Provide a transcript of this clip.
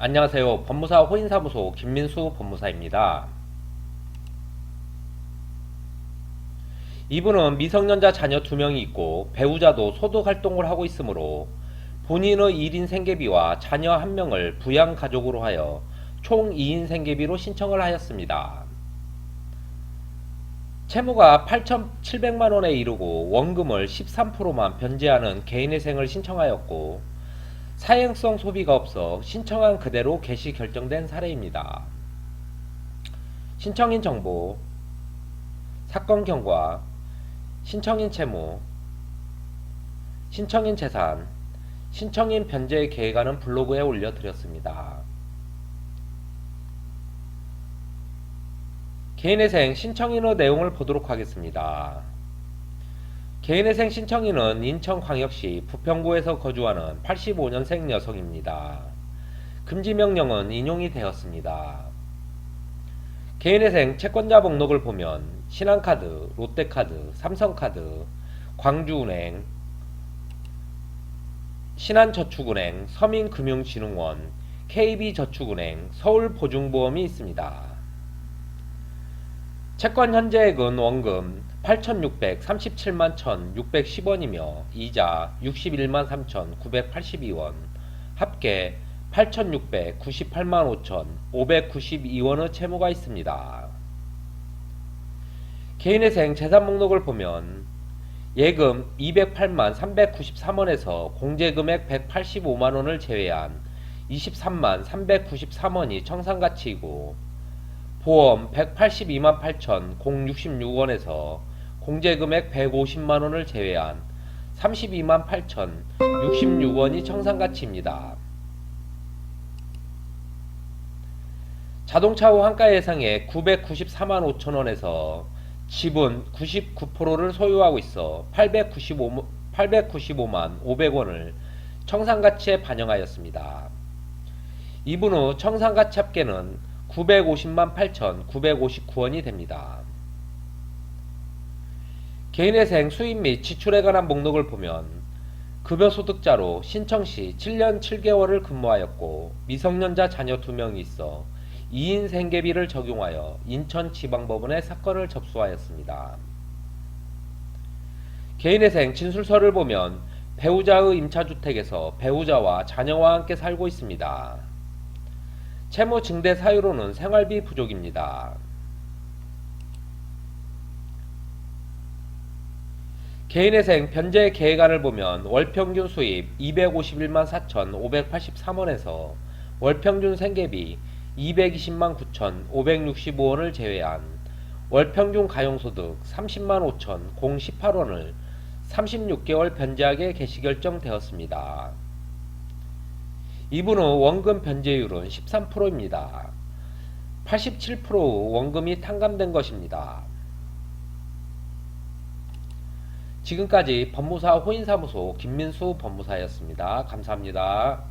안녕하세요. 법무사 호인사무소 김민수 법무사입니다. 이분은 미성년자 자녀 2명이 있고 배우자도 소득 활동을 하고 있으므로 본인의 1인 생계비와 자녀 1명을 부양 가족으로 하여 총 2인 생계비로 신청을 하였습니다. 채무가 8,700만 원에 이르고 원금을 13%만 변제하는 개인회생을 신청하였고 사행성 소비가 없어 신청한 그대로 개시 결정된 사례입니다. 신청인 정보, 사건 경과, 신청인 채무, 신청인 재산, 신청인 변제 계획안은 블로그에 올려드렸습니다. 개인회생 신청인의 내용을 보도록 하겠습니다. 개인회생 신청인은 인천광역시 부평구에서 거주하는 85년생 여성입니다. 금지명령은 인용이 되었습니다. 개인회생 채권자 목록을 보면 신한카드, 롯데카드, 삼성카드, 광주은행, 신한저축은행, 서민금융진흥원, KB저축은행, 서울보증보험이 있습니다. 채권 현재액은 원금 8,637만 1,610원이며 이자 61만 3,982원, 합계 8,698만 5,592원의 채무가 있습니다. 개인회생 재산 목록을 보면 예금 208만 393원에서 공제금액 185만 원을 제외한 23만 393원이 청산가치이고 보험 182만 8천 066원에서 공제금액 150만 원을 제외한 32만 8천 66원이 청산가치입니다. 자동차 환가 예상액 994만 5천 원에서 지분 99%를 소유하고 있어 895, 895만 500원을 청산가치에 반영하였습니다. 이분 후 청산가치 합계는 950만 8,959원이 됩니다. 개인회생 수입 및 지출에 관한 목록을 보면 급여소득자로 신청 시 7년 7개월을 근무하였고 미성년자 자녀 2명이 있어 2인 생계비를 적용하여 인천지방법원에 사건을 접수하였습니다. 개인회생 진술서를 보면 배우자의 임차주택에서 배우자와 자녀와 함께 살고 있습니다. 채무 증대 사유로는 생활비 부족입니다. 개인회생 변제 계획안을 보면 월평균 수입 251만 4,583원에서 월평균 생계비 220만 9,565원을 제외한 월평균 가용소득 30만 5,018원을 36개월 변제하게 개시결정되었습니다. 이분 후 원금 변제율은 13%입니다. 87% 원금이 탕감된 것입니다. 지금까지 법무사 호인사무소 김민수 법무사였습니다. 감사합니다.